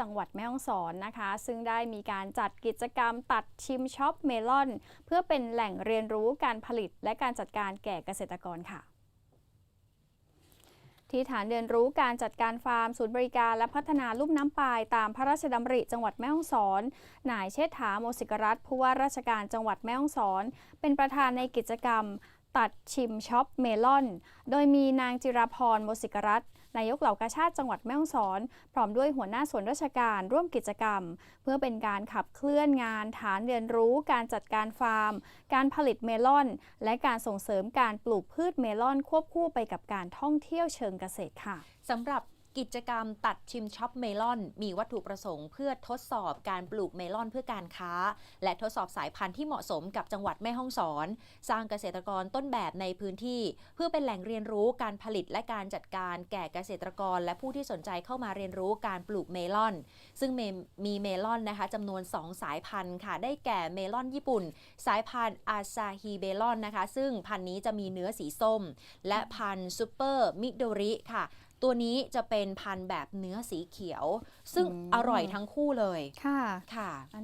จังหวัดแม่ฮ่องสอนนะคะ ซึ่งได้มีการจัดกิจกรรมตัดชิมช็อปเมลอน เพื่อเป็นแหล่งเรียนรู้การผลิตและการจัดการแก่เกษตรกรค่ะที่ฐานเรียนรู้การจัดการฟาร์มศูนย์บริการและพัฒนาลุ่มน้ำปายตามพระราชดำริจังหวัดแม่ฮ่องสอน นายเชษฐาโมสิกรัตผู้ว่าราชการจังหวัดแม่ฮ่องสอน เป็นประธานในกิจกรรม ตัดชิมช็อปเมลอน โดยมีนางจิรพรโมสิกรัตนนายกเหล่ากาชาติจังหวัดแม่ฮ่องสอน พร้อมด้วยหัวหน้าส่วนราชการร่วมกิจกรรม เพื่อเป็นการขับเคลื่อนงานฐานเรียนรู้การจัดการฟาร์ม การผลิตเมลอน และการส่งเสริมการปลูกพืชเมลอนควบคู่ไปกับการท่องเที่ยวเชิงเกษตรค่ะสำหรับ กิจกรรมตัดชิมช็อปเมลอน มีวัตถุประสงค์เพื่อทดสอบการปลูกเมลอนเพื่อการค้า และทดสอบสายพันธุ์ที่เหมาะสมกับจังหวัดแม่ฮ่องสอน สร้างเกษตรกรต้นแบบในพื้นที่ เพื่อเป็นแหล่งเรียนรู้การผลิตและการจัดการแก่เกษตรกร และผู้ที่สนใจเข้ามาเรียนรู้การปลูกเมลอน ซึ่งมมีเมลอนนะคะจำนวน 2 สายพันธุ์ค่ะได้แก่เมลอนญี่ปุ่น สายพันธุ์อาซาฮิเบลอนนะคะ ซึ่งพันธุ์นี้จะมีเนื้อสีส้ม และพันธุ์ซูเปอร์มิโดริค่ะตัวนี้จะเป็นพันธุ์แบบเนื้อสีเขียว ซึ่งอืมอร่อยทั้งคู่เลย ค่ะ ค่ะ อันนี้